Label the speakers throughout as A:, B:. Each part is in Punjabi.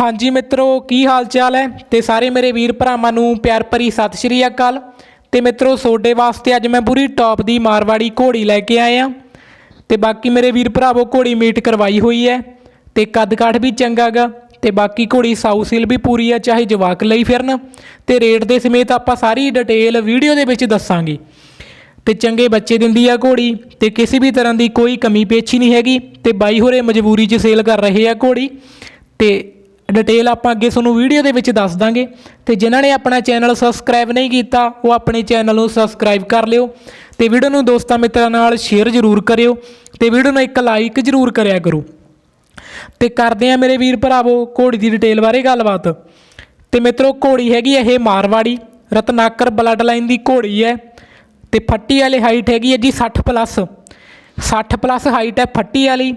A: ਹਾਂਜੀ ਮਿੱਤਰੋ, ਕੀ ਹਾਲ ਚਾਲ ਹੈ? ਤੇ ਸਾਰੇ ਮੇਰੇ ਵੀਰ ਭਰਾਵਾਂ ਨੂੰ ਪਿਆਰ ਭਰੀ ਸਤਿ ਸ਼੍ਰੀ ਅਕਾਲ। ਤੇ ਮਿੱਤਰੋ, ਤੁਹਾਡੇ ਵਾਸਤੇ ਅੱਜ ਮੈਂ ਪੂਰੀ ਟੌਪ ਦੀ ਮਾਰਵਾੜੀ ਘੋੜੀ ਲੈ ਕੇ ਆਇਆ ਤੇ ਬਾਕੀ ਮੇਰੇ ਵੀਰ ਭਰਾਵੋ, ਘੋੜੀ ਮੀਟ ਕਰਵਾਈ ਹੋਈ ਹੈ। ਤੇ ਕੱਦ ਕਾਠ ਵੀ ਚੰਗਾ ਗਾ। ਤੇ ਬਾਕੀ ਘੋੜੀ ਸਾਊ ਸੀਲ ਵੀ ਪੂਰੀ ਆ ਚਾਹੇ ਜਵਾਕ ਲਈ ਫਿਰਨ। ਤੇ ਰੇਟ ਦੇ ਸਮੇਤ ਆਪਾਂ ਸਾਰੀ ਡਿਟੇਲ ਵੀਡੀਓ ਦੇ ਵਿੱਚ ਦੱਸਾਂਗੇ। ਤੇ ਚੰਗੇ ਬੱਚੇ ਦਿੰਦੀ ਆ ਘੋੜੀ। ਤੇ ਕਿਸੇ ਵੀ ਤਰ੍ਹਾਂ ਦੀ ਕੋਈ ਕਮੀ ਪੇਛੀ ਨਹੀਂ ਹੈਗੀ। ਤੇ ਬਾਈ ਹੋਰੇ ਮਜਬੂਰੀ 'ਚ ਸੇਲ ਕਰ ਰਹੇ ਆ ਘੋੜੀ। ਤੇ ਡਿਟੇਲ ਆਪਾਂ ਅੱਗੇ ਤੁਹਾਨੂੰ ਵੀਡੀਓ ਦੇ ਵਿੱਚ ਦੱਸ ਦਾਂਗੇ। ਤੇ ਜਿਨ੍ਹਾਂ ਨੇ ਆਪਣਾ ਚੈਨਲ ਸਬਸਕ੍ਰਾਈਬ ਨਹੀਂ ਕੀਤਾ, ਉਹ ਆਪਣੇ ਚੈਨਲ ਨੂੰ ਸਬਸਕ੍ਰਾਈਬ ਕਰ ਲਿਓ। ਤੇ ਵੀਡੀਓ ਨੂੰ ਦੋਸਤਾਂ ਮਿੱਤਰਾਂ ਨਾਲ ਸ਼ੇਅਰ ਜ਼ਰੂਰ ਕਰਿਓ ਤੇ ਵੀਡੀਓ ਨੂੰ ਇੱਕ ਲਾਈਕ ਜ਼ਰੂਰ ਕਰਿਆ ਕਰੋ। ਤੇ ਕਰਦੇ ਆ ਮੇਰੇ ਵੀਰ ਭਰਾਵੋ ਘੋੜੀ ਦੀ ਡਿਟੇਲ ਬਾਰੇ ਗੱਲਬਾਤ। ਤੇ ਮਿੱਤਰੋ, ਘੋੜੀ ਹੈਗੀ ਇਹ ਮਾਰਵਾੜੀ, ਰਤਨਾਕਰ ਬਲੱਡ ਲਾਈਨ ਦੀ ਘੋੜੀ ਹੈ। ਤੇ ਫੱਟੀ ਵਾਲੇ ਹਾਈਟ ਹੈਗੀ ਹੈ ਜੀ 60 ਪਲੱਸ 60 ਪਲੱਸ ਹਾਈਟ ਹੈ ਫੱਟੀ ਵਾਲੀ।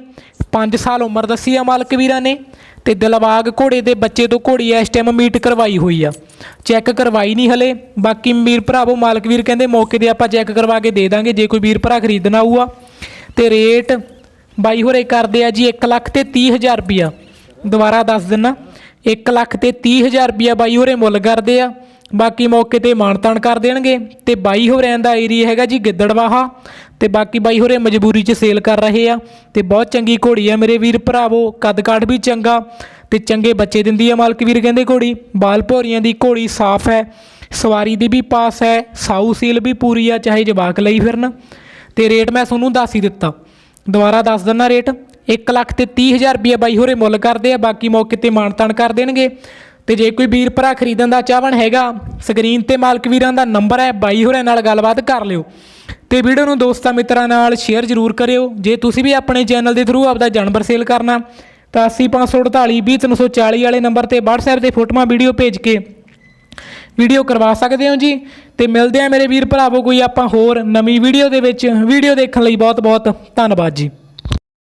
A: 5 ਸਾਲ ਉਮਰ ਦੱਸੀ ਆ ਮਾਲਕ ਵੀਰਾਂ ਨੇ। ਤੇ ਦਿਲਬਾਗ ਘੋੜੇ ਦੇ ਬੱਚੇ ਤੋਂ ਘੋੜੀ ਇਸ ਟਾਈਮ ਮੀਟ ਕਰਵਾਈ ਹੋਈ ਆ। ਚੈੱਕ ਕਰਵਾਈ ਨਹੀਂ ਹਲੇ। ਬਾਕੀ ਵੀਰ ਭਰਾਵੋ, ਮਾਲਕ ਵੀਰ ਕਹਿੰਦੇ ਮੌਕੇ ਤੇ ਆਪਾਂ ਚੈੱਕ ਕਰਵਾ ਕੇ ਦੇ ਦਾਂਗੇ। ਜੇ ਕੋਈ ਵੀਰ ਭਰਾ ਖਰੀਦਣਾ ਆਊਗਾ। ਤੇ ਰੇਟ ਬਾਈ ਹੋਰੇ ਕਰਦੇ ਆ ਜੀ 1 ਲੱਖ ਤੇ 30000 ਰੁਪਿਆ ਦੁਬਾਰਾ ਦੱਸ ਦਿੰਨਾ। 1 ਲੱਖ ਤੇ 30000 ਰੁਪਿਆ ਬਾਈ ਹੋਰੇ ਮੁੱਲ ਕਰਦੇ ਆ। ਬਾਕੀ ਮੌਕੇ ਤੇ ਮਾਨਤਾਨ ਕਰ ਦੇਣਗੇ। ਤੇ ਬਾਈ ਹੋਰਿਆਂ ਦਾ ਏਰੀਆ ਹੈਗਾ ਜੀ ਗਿੱਦੜਵਾਹਾ। ਤੇ ਬਾਕੀ ਬਾਈ ਹੋਰੇ ਮਜਬੂਰੀ 'ਚ ਸੇਲ ਕਰ ਰਹੇ ਆ ਤੇ ਬਹੁਤ ਚੰਗੀ ਘੋੜੀ ਆ ਮੇਰੇ ਵੀਰ ਭਰਾਵੋ ਕੱਦ ਕਾਠ ਵੀ ਚੰਗਾ ਤੇ ਚੰਗੇ ਬੱਚੇ ਦਿੰਦੀ ਆ ਮਾਲਕ ਵੀਰ ਕਹਿੰਦੇ ਘੋੜੀ, ਬਾਲ ਭੌਰੀਆਂ ਦੀ ਘੋੜੀ ਸਾਫ਼ ਹੈ, ਸਵਾਰੀ ਦੀ ਵੀ ਪਾਸ ਹੈ, ਸਾਊ ਸੀਲ ਵੀ ਪੂਰੀ ਆ, ਚਾਹੇ ਜਵਾਕ ਲਈ ਫਿਰਨ। ਤੇ ਰੇਟ ਮੈਂ ਤੁਹਾਨੂੰ ਦੱਸ ਹੀ ਦਿੱਤਾ। ਦੁਬਾਰਾ ਦੱਸ ਦਿੰਨਾ ਰੇਟ 1 ਲੱਖ ਤੇ 30000 ਰੁਪਏ ਬਾਈ ਹੋਰੇ ਮੁੱਲ ਕਰਦੇ ਆ, ਬਾਕੀ ਮੌਕੇ ਤੇ ਮਾਨਤਾਨ ਕਰ ਦੇਣਗੇ। ਤੇ ਜੇ ਕੋਈ ਵੀਰ ਭਰਾ ਖਰੀਦਣ ਦਾ ਚਾਹਵਣ ਹੈਗਾ, ਸਕਰੀਨ ਤੇ ਮਾਲਕ ਵੀਰਾਂ ਦਾ ਨੰਬਰ ਹੈ, ਬਾਈ ਹੋਰਾਂ ਨਾਲ ਗੱਲਬਾਤ ਕਰ ਲਿਓ। ਤੇ ਵੀਡੀਓ ਨੂੰ ਦੋਸਤਾਂ ਮਿੱਤਰਾਂ ਨਾਲ ਸ਼ੇਅਰ ਜ਼ਰੂਰ ਕਰਿਓ। ਜੇ ਤੁਸੀਂ ਵੀ ਆਪਣੇ ਚੈਨਲ ਦੇ ਥਰੂ ਆਪਦਾ ਜਾਨਵਰ ਸੇਲ ਕਰਨਾ, ਤਾਂ 80548 20340 ਵਾਲੇ ਨੰਬਰ ਤੇ WhatsApp ਤੇ ਫੋਟੋਆਂ ਵੀਡੀਓ ਭੇਜ ਕੇ ਵੀਡੀਓ ਕਰਵਾ ਸਕਦੇ ਹੋ ਜੀ। ਤੇ ਮਿਲਦੇ ਆ ਮੇਰੇ ਵੀਰ ਭਰਾਵੋ ਕੋਈ ਆਪਾਂ ਹੋਰ ਨਵੀਂ ਵੀਡੀਓ ਦੇ ਵਿੱਚ। ਵੀਡੀਓ ਦੇਖਣ ਲਈ ਬਹੁਤ ਬਹੁਤ ਧੰਨਵਾਦ ਜੀ।